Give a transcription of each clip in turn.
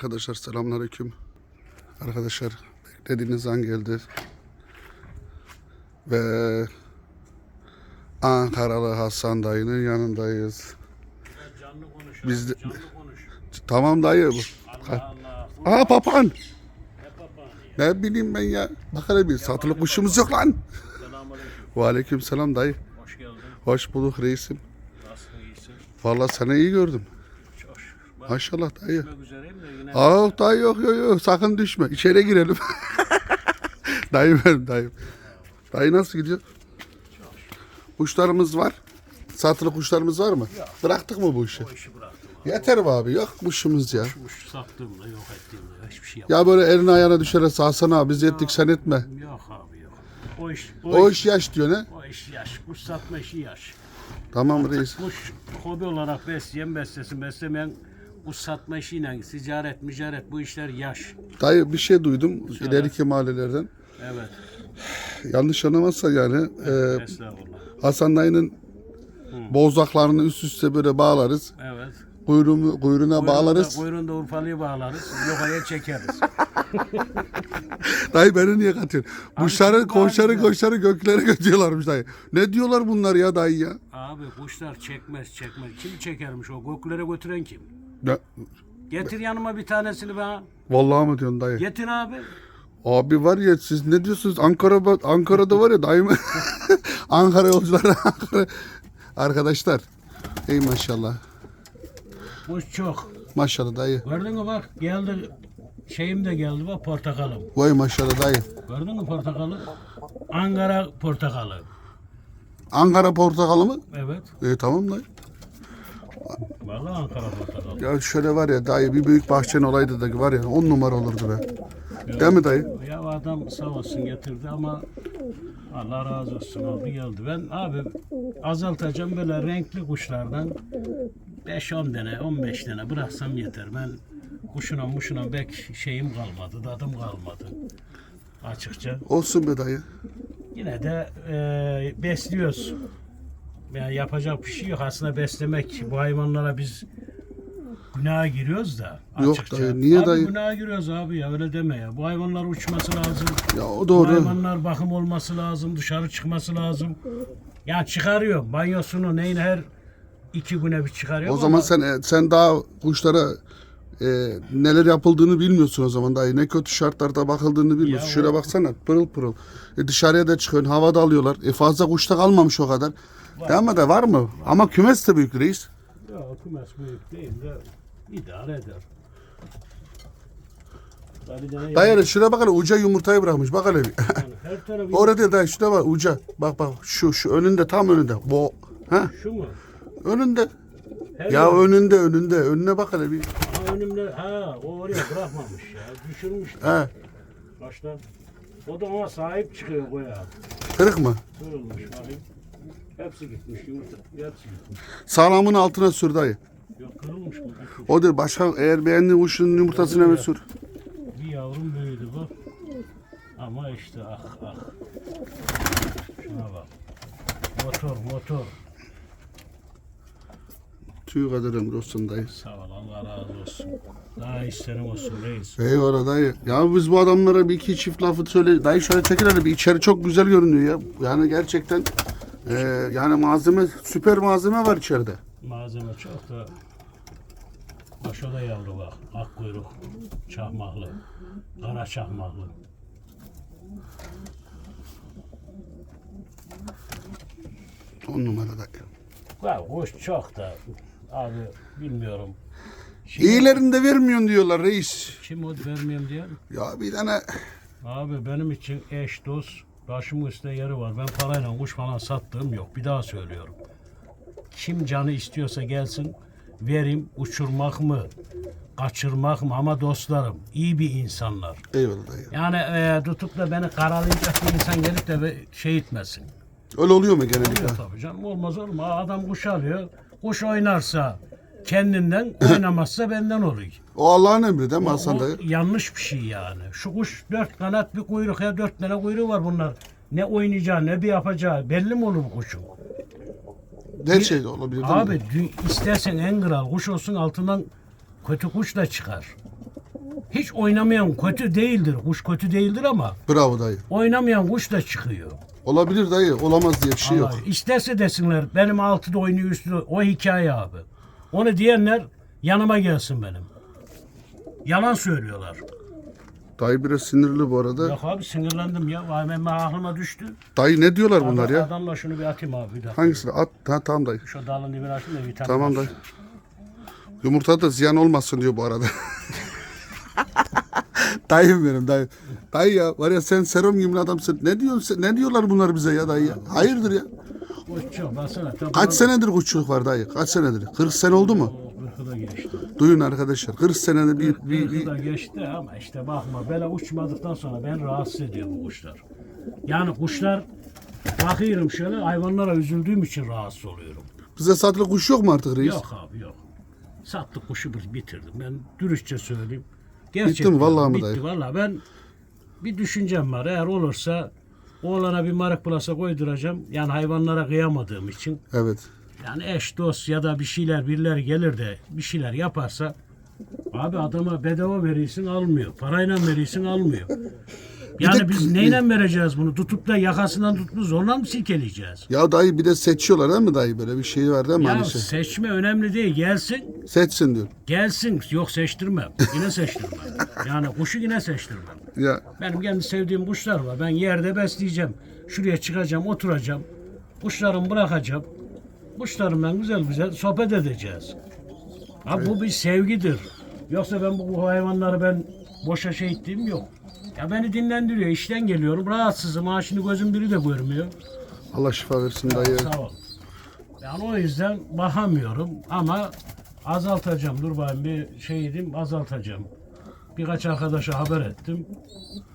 Arkadaşlar selamünaleyküm. Arkadaşlar beklediğiniz an geldi. Ve Ankaralı Hasan dayının yanındayız. Canlı konuş. Biz de- Canlı konuş. Tamam dayı. Allah Allah. Aa papan. Ne papağanı ya? Ne bileyim ben ya. Bak hele bir satılık kuşumuz yok lan. Selamünaleyküm. Ve aleyküm selam dayı. Hoş geldin. Hoş bulduk reisim. Nasılsın iyisin? Vallahi seni iyi gördüm. Maşallah dayı. Aa dayı yok yok yok sakın düşme. İçeri girelim. dayı benim dayım. Dayı nasıl gidiyor? Kuşlarımız var. Satılık kuşlarımız var mı? Bıraktık mı bu işi? o işi bıraktım. Yeter be abi yok kuşumuz ya. Kuş sattığımda yok ettiğimde hiçbir şey Ya böyle elini ayağına düşerse Hasan abi biz ettik sen etme. yapmadım. Yok abi yok. O iş, o, O iş, iş yaş diyor ne? o iş yaş. Kuş satma işi yaş. Tamam reis. Kuş hobi olarak besleyen beslesin beslemeyen kuş satma işiyle ticaret, mücaret bu işler yaş. Dayı bir şey duydum ileriki mahallelerden. Evet. Yanlış anlamazsa yani e, Estağfurullah. Hasan dayının bozaklarını üst üste böyle bağlarız. Evet. Kuyruğunu, kuyruğuna bağlarız. Kuyruğunda Urfalı'yı bağlarız. Yukarıya çekeriz. Dayı beni niye katıyorsun? Kuşları, koşarı koşarı göklere götürüyorlarmış dayı. Ne diyorlar bunlar ya dayı ya? Abi kuşlar çekmez çekmez. Kim çekermiş o? Göklere götüren kim? Ne? Getir yanıma bir tanesini bana. Vallahi mı diyorsun dayı? Getir abi. Abi var ya siz ne diyorsunuz? Ankara Ankara'da var ya dayı mı? Ankara yolcuları Ankara. Arkadaşlar. Ey maşallah. Kuş çok. Maşallah dayı. Gördün mü bak geldi. Şeyim de geldi bak portakalım. Vay maşallah dayı. Gördün mü portakalı? Ankara portakalı. Ankara portakalı mı? Evet. E tamam dayı. Vallahi Ankara portakalı. Ya şöyle var ya dayı bir büyük bahçen olaydı da var ya on numara olurdu be. Değil mi dayı? Ya adam sağ olsun getirdi ama Allah razı olsun oldu geldi. Ben abi azaltacağım böyle renkli kuşlardan 5-10 tane 15 tane bıraksam yeter. Ben kuşuna muşuna pek şeyim kalmadı, tadım kalmadı açıkça. Olsun be dayı. Yine de e, besliyoruz. Yani yapacak bir şey yok. Aslında beslemek bu hayvanlara biz günaha giriyoruz da Yok açıkça. dayı, niye abi dayı? günaha giriyoruz abi ya öyle deme ya. Bu hayvanlar uçması lazım. Ya o Bu doğru. hayvanlar bakım olması lazım. Dışarı çıkması lazım. Ya çıkarıyor. Banyosunu neyin her iki güne bir çıkarıyor. O zaman sen e, sen daha kuşlara e, neler yapıldığını bilmiyorsun o zaman dayı. Ne kötü şartlarda bakıldığını bilmiyorsun. Ya Şöyle o- baksana pırıl pırıl. E, dışarıya da çıkıyorsun havada alıyorlar. E, fazla kuşta kalmamış o kadar. Değil mi de var mı? Ama kümes de büyük reis. Ya kümes büyük değil de idare eder. Dayı hele şuraya bak hele uca yumurtayı bırakmış. Bak hele bir. yani her tarafı Orada değil dayı şurada bak uca. Bak bak şu şu önünde tam önünde. Bu ha şu mu? önünde. Her Ya yer- önünde önünde önüne bak hele bir. Ha, önümde ha o oraya bırakmamış ya. Düşürmüş. He Baştan. O da ona sahip çıkıyor koya. kırık mı? Kırılmış bakayım. Hepsi gitmiş yumurta. Hepsi gitmiş. Sağlamın altına sür dayı. Kırılmış değil başka eğer beğendiğin kuşun yumurtasını hemen sür. Bir yavrum büyüdü bu. Ama işte ah ah. Şuna bak. Motor motor. Tüy kadar ömrü olsun dayı. Sağ ol Allah razı olsun. Daha isterim olsun reis. Eyvallah dayı. Ya biz bu adamlara bir iki çift lafı söyle. Dayı şöyle çekil hele bir içeri çok güzel görünüyor ya. Yani gerçekten e, yani malzeme süper malzeme var içeride. Malzeme çok da Başa da yavru bak. Ak kuyruk. Çakmaklı. Kara çakmaklı. On numara dayı. Ya kuş çok da abi bilmiyorum. Şimdi, İyilerini de vermiyorsun diyorlar reis. Kim o vermeyeyim diye. Ya bir tane Abi benim için eş dost başımın üstte yeri var. Ben parayla kuş falan sattığım yok. Bir daha söylüyorum. Kim canı istiyorsa gelsin vereyim uçurmak mı? Kaçırmak mı? Ama dostlarım iyi bir insanlar. eyvallah dayı. Yani e, tutup da beni karalayacak bir insan gelip de şey etmesin. Öyle oluyor mu genellikle? Oluyor tabii canım. Olmaz olur mu? Adam kuş alıyor. Kuş oynarsa kendinden, oynamazsa benden oluyor. O Allah'ın emri değil mi Hasan dayı? yanlış bir şey yani. Şu kuş dört kanat bir kuyruk ya dört tane kuyruğu var bunlar. Ne oynayacağı ne bir yapacağı belli mi olur bu kuşun? Her şey de olabilir değil mi? Abi dü- istersen en kral kuş olsun altından kötü kuş da çıkar. hiç oynamayan kötü değildir. Kuş kötü değildir ama Bravo dayı. oynamayan kuş da çıkıyor. Olabilir dayı. Olamaz diye bir şey yok. Vallahi İsterse desinler benim altıda oynuyor üstü o hikaye abi. Onu diyenler yanıma gelsin benim. Yalan söylüyorlar. Dayı biraz sinirli bu arada. Yok abi sinirlendim ya. Vay benim aklıma düştü. Dayı ne diyorlar bunlar ya? Adamla şunu bir atayım abi bir dakika. Hangisini? At. Ha, tamam dayı. Şu dalın dibine atayım da vitamin Tamam olsun. dayı. Yumurta da ziyan olmasın diyor bu arada. Dayım benim dayı. Dayı ya var ya sen serum gibi adamsın. Ne diyorsun sen- ne diyorlar bunlar bize ya dayı ya? Hayırdır ya? Baksana. Kaç senedir kuşçuluk var dayı? Kaç senedir? 40 sene oldu mu? Kırkı da geçti. Duyun arkadaşlar. 40 senede bir, bir, Kırkı bir da geçti ama işte bakma böyle uçmadıktan sonra ben rahatsız ediyor bu kuşlar. Yani kuşlar bakıyorum şöyle hayvanlara üzüldüğüm için rahatsız oluyorum. bize satılık kuş yok mu artık reis? Yok abi yok. Sattık kuşu bir bitirdim. Ben dürüstçe söyleyeyim. Gerçekten Bitti mi? Vallahi mi bitti, dayı? Vallahi ben bir düşüncem var. Eğer olursa oğlana bir mark plasa koyduracağım. Yani hayvanlara kıyamadığım için. Evet. Yani eş dost ya da bir şeyler birileri gelir de bir şeyler yaparsa abi adama bedava verirsin almıyor. Parayla verirsin almıyor. Yani de- biz neyle vereceğiz bunu? Tutup da yakasından tutup zorla mı silkeleyeceğiz? Ya dayı bir de seçiyorlar değil mi dayı? Böyle bir şey var değil mi? Ya Hani şey. seçme önemli değil. Gelsin Seçsin diyor. Gelsin. Yok seçtirmem. Yine seçtirmem. Yani kuşu yine seçtirmem. Ya Benim kendi sevdiğim kuşlar var. Ben yerde besleyeceğim. Şuraya çıkacağım, oturacağım. Kuşlarımı bırakacağım. Kuşlarımla güzel güzel sohbet edeceğiz. Ha bu bir sevgidir. Yoksa ben bu hayvanları ben boşa şey ettiğim yok. Ya beni dinlendiriyor. İşten geliyorum. Rahatsızım. Ha şimdi gözüm biri de görmüyor. Allah şifa versin dayı. Sağ ol. Yani o yüzden bakamıyorum ama azaltacağım. Dur bakayım bir şey edeyim azaltacağım. Birkaç arkadaşa haber ettim.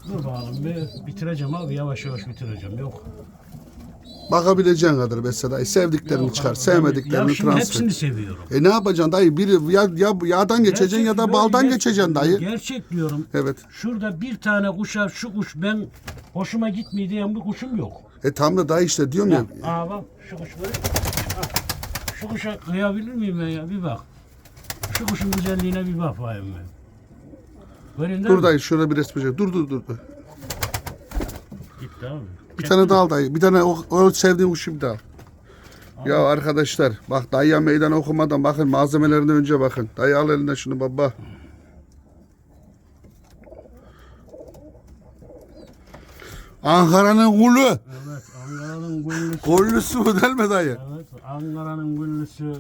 Dur bakalım bir bitireceğim abi yavaş yavaş bitireceğim. Yok. Bakabileceğin kadar mesela dayı. Sevdiklerini çıkar. abi, Sevmediklerini ya şimdi transfer. hepsini seviyorum. E ne yapacaksın dayı? Biri ya, ya yağdan geçeceksin ya da Gerçek- baldan yok, geçeceksin dayı. Gerçek diyorum. Evet. Şurada bir tane kuşa şu kuş ben hoşuma gitmiyor diyen bir kuşum yok. E tam da dayı işte diyorum ya. Aa bak şu kuş böyle. Ha, Şu kuşa kıyabilir miyim ben ya? Bir bak. Şu kuşun güzelliğine bir bak bakayım ben. Görün değil Dur dayı şurada bir resmi çek. Dur dur dur. dur. Gitti abi. Bir tane daha al dayı. Bir tane o, o sevdiğin kuşu bir daha al. Ya arkadaşlar bak dayıya meydan okumadan bakın malzemelerine önce bakın. Dayı al eline şunu baba. Ankara'nın kulu. Evet Ankara'nın güllüsü. Kollüsü bu değil mi dayı? Evet Ankara'nın güllüsü.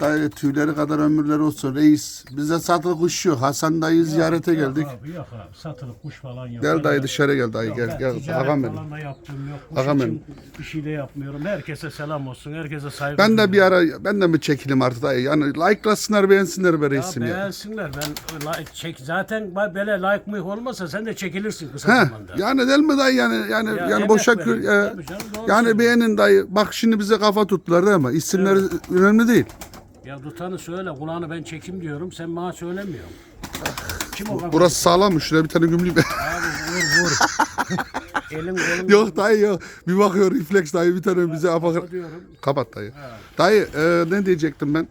Dayı tüyleri kadar ömürler olsun reis. Bize satılık kuş yok. Hasan dayı ziyarete Yok geldik. Abi, yok abi satılık kuş falan yok. Gel dayı dışarı gel dayı gel gel. ticaret Ağam benim. falan da yaptığım yok. Kuş Ağam için bir şey de yapmıyorum. Herkese selam olsun. Herkese saygı Ben de bir ara ben de bir çekilim artık dayı. Yani like'lasınlar beğensinler be reisim ya. beğensinler. Ben like, çek zaten böyle like mı olmasa sen de çekilirsin kısa He, zamanda. yani değil mi dayı yani yani Ya yani emek boşa verin. kür e, Tabii canım, doğru yani söylüyorsun. beğenin dayı. Bak şimdi bize kafa tuttular değil mi? İsimleri önemli değil. Ya tutanı söyle. Kulağını ben çekim diyorum. Sen bana söylemiyorsun. Kim o kadar? Burası sağlam mı? Şuraya bir tane gümrük. Abi vur vur. Elin kolun. yok dayı yok. Bir bakıyor refleks dayı bir tane bize apakır. diyorum. Kapat dayı. Dayı e, ne diyecektim ben?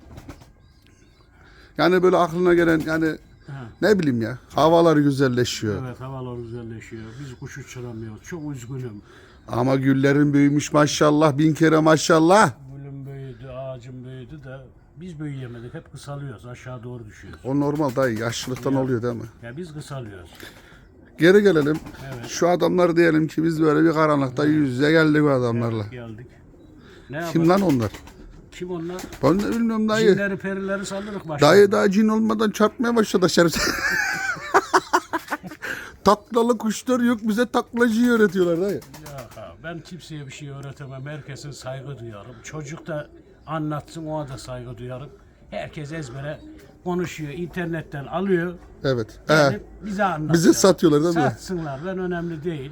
Yani böyle aklına gelen yani Ha. ne bileyim ya havalar güzelleşiyor. Evet havalar güzelleşiyor. Biz kuş uçuramıyoruz. Çok üzgünüm. Ama güllerin büyümüş maşallah bin kere maşallah. Gülüm büyüdü, ağacım büyüdü de biz büyüyemedik. Hep kısalıyoruz. Aşağı doğru düşüyoruz. O normal dayı yaşlılıktan oluyor değil mi? Ya biz kısalıyoruz. Geri gelelim. Evet. Şu adamlar diyelim ki biz böyle bir karanlıkta yüz yüze geldik o adamlarla. Geldik. Ne Kim yapalım? lan onlar? Kim onlar? Ben de bilmiyorum dayı. Cinleri perileri saldırdık başta. Dayı daha cin olmadan çarpmaya başladı şerefsiz. Taklalı kuşlar yok bize taklacıyı öğretiyorlar dayı. Ya ben kimseye bir şey öğretemem. Herkesin saygı duyarım. Çocuk da anlatsın ona da saygı duyarım. Herkes ezbere konuşuyor. internetten alıyor. Evet. Yani He. bize anlatıyor. Bize satıyorlar değil mi? Satsınlar. Ben önemli değil.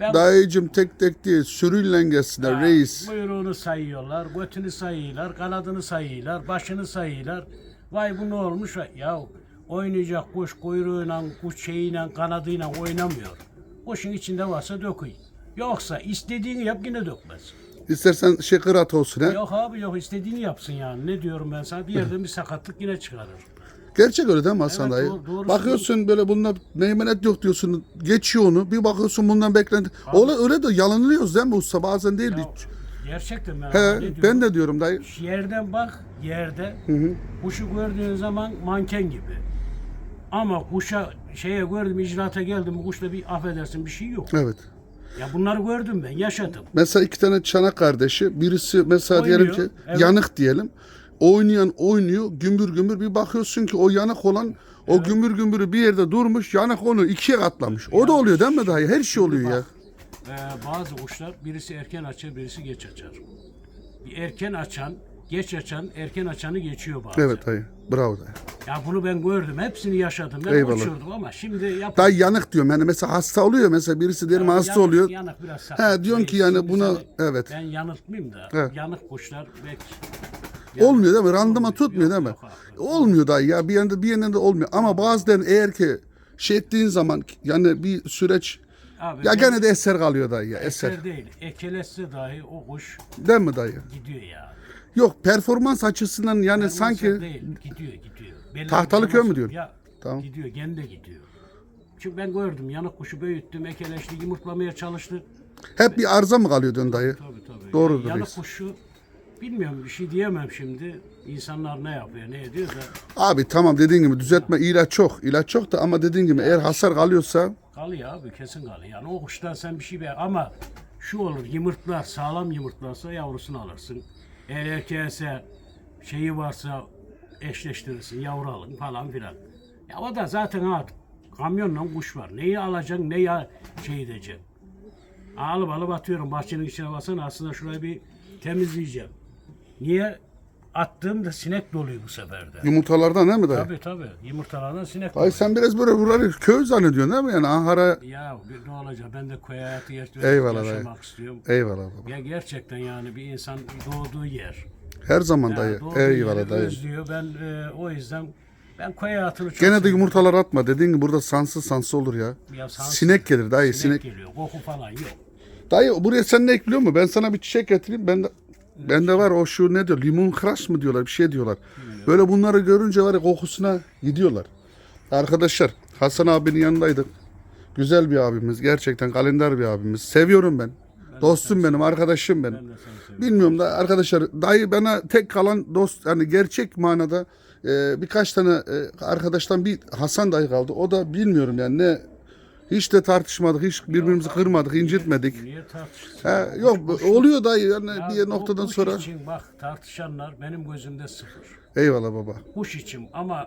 Ben Dayıcım tek tek değil sürüyle gelsinler Ha, reis. Buyruğunu sayıyorlar, götünü sayıyorlar, kanadını sayıyorlar, başını sayıyorlar. Vay bu ne olmuş? Ya oynayacak kuş kuyruğuyla, kuş şeyiyle, kanadıyla oynamıyor. Kuşun içinde varsa döküy. Yoksa istediğini yap yine dökmez. İstersen şey kırat olsun he. Yok abi yok istediğini yapsın yani. Ne diyorum ben sana? Bir yerden bir sakatlık yine çıkarır. Gerçek öyle değil mi Hasan Evet, dayı? doğru- bakıyorsun böyle bununla meymenet yok diyorsun. Geçiyor onu. Bir bakıyorsun bundan beklenti. Öyle, öyle de yalanılıyoruz değil mi usta? Bazen değil. Ya, gerçekten ben, He, ne diyorum? ben de diyorum dayı. Yerden bak, yerde. Kuşu gördüğün zaman manken gibi. Ama kuşa şeye gördüm, icraata geldim, bu kuşta bir affedersin bir şey yok. Evet. Ya bunları gördüm ben, yaşadım. Mesela iki tane çanak kardeşi. Birisi mesela Oynuyor, diyelim ki evet. yanık diyelim. Oynayan oynuyor gümbür gümbür bir bakıyorsun ki o yanık olan o gümbür gümbürü bir yerde durmuş yanık onu ikiye katlamış. O da oluyor değil mi dayı? Her şey oluyor ya. Ee, bazı kuşlar birisi erken açar, birisi geç açar. Bir erken açan, geç açan, erken açanı geçiyor bazen. Evet dayı. Bravo dayı. Ya bunu ben gördüm, hepsini yaşadım. Ben Eyvallah. uçurdum ama şimdi yap. Dayı yanık diyorum. Yani mesela hasta oluyor mesela birisi diyelim hasta Yanık- oluyor. Yanık biraz He sakat. diyorsun ki yani Şimdi buna evet. Ben yanıltmayayım da Evet. yanık kuşlar belki Olmuyor değil mi? Randıma Olmuyor. tutmuyor değil mi? yok. Olmuyor dayı ya. Bir yerinde bir yerinde de olmuyor. Ama bazen eğer ki şey ettiğin zaman yani bir süreç Abi ya ben- gene de eser kalıyor dayı ya eser. eser değil. Ekelesse dahi o kuş Değil mi dayı? gidiyor ya. Yok performans açısından yani Yani sanki değil, gidiyor gidiyor. Belli Tahtalı köy mü diyorsun? Ya Tamam. gidiyor, gene de gidiyor. Çünkü ben gördüm yanık kuşu büyüttüm, ekeleşti, yumurtlamaya çalıştı. hep bir arıza mı kalıyor diyorsun dayı? Tabii tabii. Doğrudur Yani yanık reis. kuşu bilmiyorum bir şey diyemem şimdi. İnsanlar ne yapıyor, ne ediyor da Abi tamam dediğin gibi düzeltme ilaç çok. ilaç çok da ama dediğin gibi eğer hasar kalıyorsa kalıyor abi kesin kalıyor. Yani o kuştan sen bir şey ver ama şu olur yumurtlar sağlam yumurtlarsa yavrusunu alırsın. Eğer erkeğse şeyi varsa eşleştirirsin yavru alın falan filan. Ya o da zaten ha kamyonla kuş var. Neyi alacaksın ne ya şey edeceksin. Alıp alıp atıyorum bahçenin içine basın aslında şurayı bir temizleyeceğim. Niye? Attığımda sinek doluyor bu sefer de. yumurtalardan değil mi dayı? Tabii tabii. Yumurtalardan sinek Dayı sen biraz böyle buraları köy zannediyorsun değil mi? Yani Ankara Ya bir- ne olacak? Ben de köy hayatı yaş- Eyvallah yaşamak istiyorum. eyvallah baba. Ya gerçekten yani bir insan doğduğu yer. Her zaman Ya dayı. doğduğu Eyvallah yeri dayı. özlüyor. Ben e, o yüzden ben köy hayatını çok Gene de seviyorum. yumurtalar atma. Dediğin gibi burada sansız sansız olur ya. Ya sansız- Sinek gelir dayı sinek, sinek. geliyor. Koku falan yok. Dayı buraya sen ne ekliyor mu? Ben sana bir çiçek getireyim. Ben de Bende var o şu ne diyor? Limon kras mı diyorlar? Bir şey diyorlar. Böyle bunları görünce var ya kokusuna gidiyorlar. Arkadaşlar Hasan abinin yanındaydık. Güzel bir abimiz. Gerçekten kalender bir abimiz. Seviyorum ben. Dostum benim, arkadaşım benim. Bilmiyorum da arkadaşlar dayı bana tek kalan dost yani gerçek manada e, birkaç tane e, arkadaştan bir Hasan dayı kaldı. O da bilmiyorum yani ne hiç de tartışmadık, hiç birbirimizi kırmadık, incitmedik. Niye tartışsın? Ha, yok oluyor dayı yani Ya bir bu noktadan kuş sonra. için bak tartışanlar benim gözümde sıfır. Eyvallah baba. Kuş için ama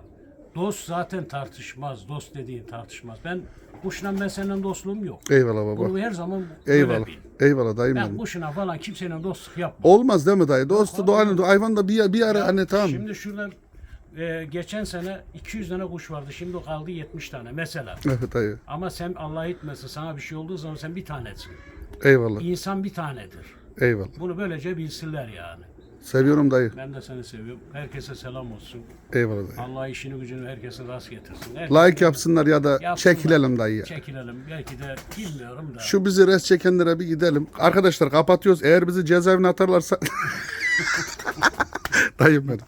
dost zaten tartışmaz. Dost dediğin tartışmaz. Ben kuşla ben seninle dostluğum yok. Eyvallah baba. Bunu her zaman böyle Eyvallah. bil. Eyvallah dayım Ben benim. kuşuna falan kimsenin dostluk yapmam. Olmaz değil mi dayı? Dostu doğanın hayvan da bir, bir ara hani tamam. Şimdi şurada e, geçen sene 200 tane kuş vardı. Şimdi kaldı 70 tane mesela. Evet dayı. Ama sen Allah etmesin sana bir şey olduğu zaman sen bir tanesin. Eyvallah. İnsan bir tanedir. Eyvallah. Bunu böylece bilsinler yani. Seviyorum dayı. Ben de seni seviyorum. Herkese selam olsun. Eyvallah dayı. Allah işini gücünü herkese rast getirsin. Herkese Like yapsınlar ya da yapsınlar. çekilelim dayı ya. Çekilelim. Belki de bilmiyorum da. Şu bizi res çekenlere bir gidelim. Arkadaşlar kapatıyoruz. Eğer bizi cezaevine atarlarsa... Dayım benim.